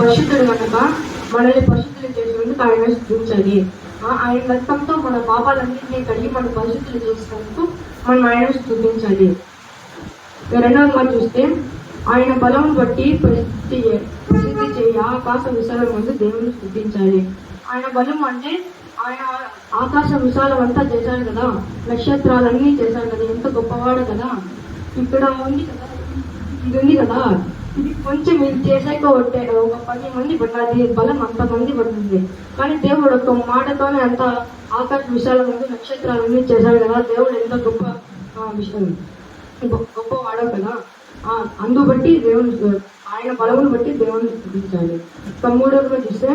పరిశుద్ధుడు మనక మనల్ని పరిశుద్ధులు చేసినందుకు ఆయన స్థుతించాలి ఆయన రక్తంతో మన పాపాలన్నింటినీ కడిగి మన పరిశుద్ధులు చేసినందుకు మనం ఆయన స్థుతించాలి. రెండవగా చూస్తే ఆయన బలం బట్టి ప్రసిద్ధి ప్రసిద్ధి చేయ ఆకాశ విశాలం ముందు దేవుని స్థుతించాలి. ఆయన బలం అంటే ఆయన ఆకాశ విశాలం అంతా చేశాడు కదా. నక్షత్రాలన్నీ చేశాడు కదా. ఎంత గొప్పవాడు కదా. ఇక్కడ ఉంది కదా. ఇది ఉంది కదా. ఇది కొంచెం ఇది చేశాక కొట్టాడు. ఒక పది మంది పట్టినది బలం అంత మంది పడుతుంది కానీ దేవుడు ఒక మాటతోనే అంత ఆకాశ విశాలం ఉంది నక్షత్రాలన్నీ చేశాడు కదా. దేవుడు ఎంత గొప్ప విషయం. గొప్ప గొప్పవాడో కదా. ఆ, అందు దేవుని ఆయన బలమును బట్టి దేవుని స్థుతించాలి. ఇక మూడవగా చూస్తే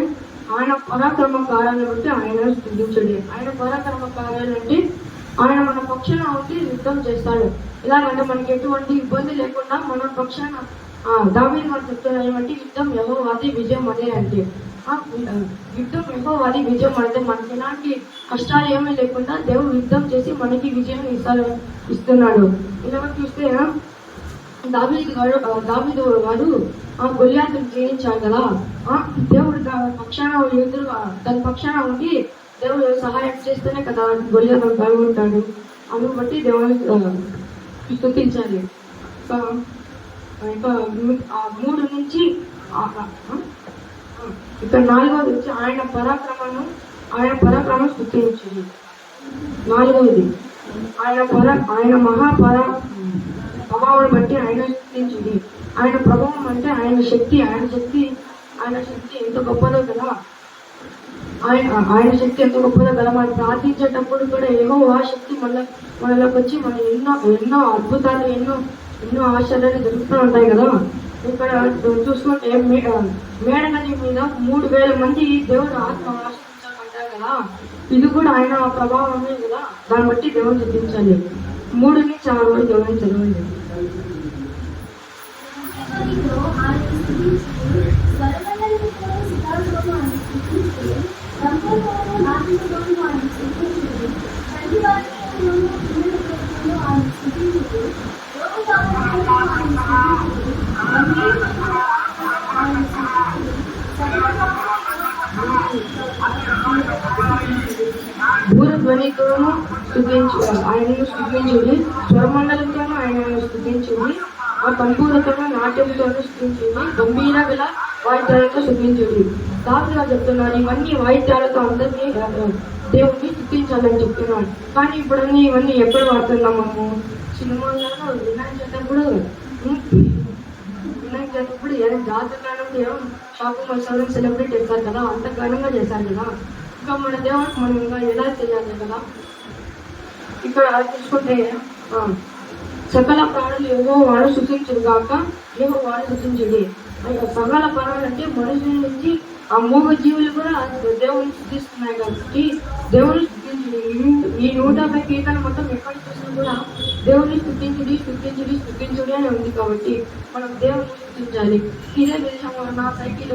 ఆయన పరాక్రమ కార్యాలను బట్టి ఆయన స్థుతించండి. ఆయన పరాక్రమ కార్యాలు అంటే ఆయన మన పక్షాన ఉండి యుద్ధం చేస్తాడు. ఎలాగంటే మనకి ఎటువంటి ఇబ్బంది లేకుండా మన పక్షాన దావీ మనం చెప్తున్నారు ఏమంటే యుద్ధం యహోవాది విజయం అదే అంటే. యుద్ధం యహోవాది విజయం అంటే మనకి ఎలాంటి కష్టాలు ఏమీ లేకుండా దేవుడు యుద్ధం చేసి మనకి విజయం ఇస్తాడు ఇస్తున్నాడు. ఇలా చూస్తే దావీదు గారు ఆ, దావీదు గారు ఆ గొల్యాతును జయించాడు కదా. ఆ దేవుడు పక్షాన ఎదురు తన పక్షాన ఉండి దేవుడు సహాయం చేస్తేనే కదా గొల్యాతను బాగుంటాడు. అందుబట్టి బట్టి దేవుని మూడు నుంచి ఇక్కడ నాలుగవది వచ్చి ఆయన పరాక్రమను ఆయన పరాక్రమం స్థుతించింది. నాలుగవది ఆయన పర ఆయన మహాపర ప్రభావం బట్టి ఆయన స్థుతించింది. ఆయన ప్రభావం అంటే ఆయన శక్తి ఆయన శక్తి ఆయన శక్తి ఎంత గొప్పదో కదా. ఆయన ఆయన శక్తి ఎంత గొప్పదో కదా. మనం ప్రార్థించేటప్పుడు కూడా ఏమో ఆ శక్తి మన మనలోకి వచ్చి మన ఎన్నో ఎన్నో అద్భుతాలు ఎన్నో ఎన్నో ఆశ్చర్యాలు జరుగుతూ ఉంటాయి కదా. ఇక్కడ చూసుకుంటే మే- మేడ నది మీద మూడు వేల మంది దేవుడు ఆత్మ ఆశ్రయించాలంటారు కదా. ఇది కూడా ఆయన ప్రభావమే కదా. దాన్ని బట్టి దేవుని స్థుతించాలి మూడు నుంచి ఆరు వరకు దేవుని చదవండి ఆయన భూరధ్వనితోనూ స్థుతించు ఆయనను స్థుతించుడి స్వరమండలంతోనూ ఆయనను స్థుతించుడి ఆ తంపూలతోనూ నాట్యంతోనూ స్థుతించుడి గంభీర గల వాయిద్యాలతో స్థుతించుడి. దాసుగా చెప్తున్నారు ఇవన్నీ వాయిద్యాలతో అందరినీ దేవుడిని దేవుణ్ణి స్థుతించాలని చెప్తున్నాడు. కానీ ఇప్పుడు అన్ని ఇవన్నీ ఎక్కడ వాడుతున్నాం మనము సినిమాలలో వినాయక చవితప్పుడు వినాయక చేతప్పుడు ఏదైనా జాతకాలం ఏమో షాపింగ్ మాల్స్ సెలబ్రేట్ చేస్తారు కదా అంత ఘనంగా చేశారు కదా. ఇంకా మన దేవుడికి మనం ఇంకా ఎలా తెలియాలి కదా? ఇక్కడ చూసుకుంటే ఆ, సకల ప్రాణులు ఏవో వాడు సృష్టించడు కాక ఏవో వాడు సృష్టించడు సకల ప్రాణులు అంటే మనుషుల నుంచి ఆ మూగ జీవులు కూడా దేవుని సృష్టిస్తున్నాయి కాబట్టి దేవుని స్థుతించుడి ఈ- ఈ నూట యాభై కీర్తన మొత్తం ఎక్కడ చూసినా కూడా దేవుని స్థుతించుడి స్థుతించుడి స్థుతించుడి అని ఉంది కాబట్టి మనం దేవుణ్ణి స్థుతించాలి. ఇదే విషయంలో నా సైకిల్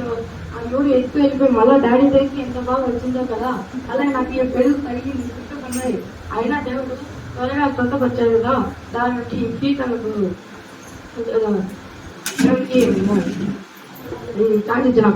ఆ ఎవరు ఎక్కువ వెళ్ళిపోయి మళ్ళీ డాడీ దగ్గరికి ఎంత బాగా వచ్చిందో కదా? అలాగే నాకు ఈ పెరుగు తగ్గింది చుట్టుకున్నాయి అయినా దేవుడు త్వరగా స్వతపరిచాడు కదా? దాన్ని బట్టి ఈ కీర్తనకు దేవునికి ఛాన్స్ ఇచ్చిన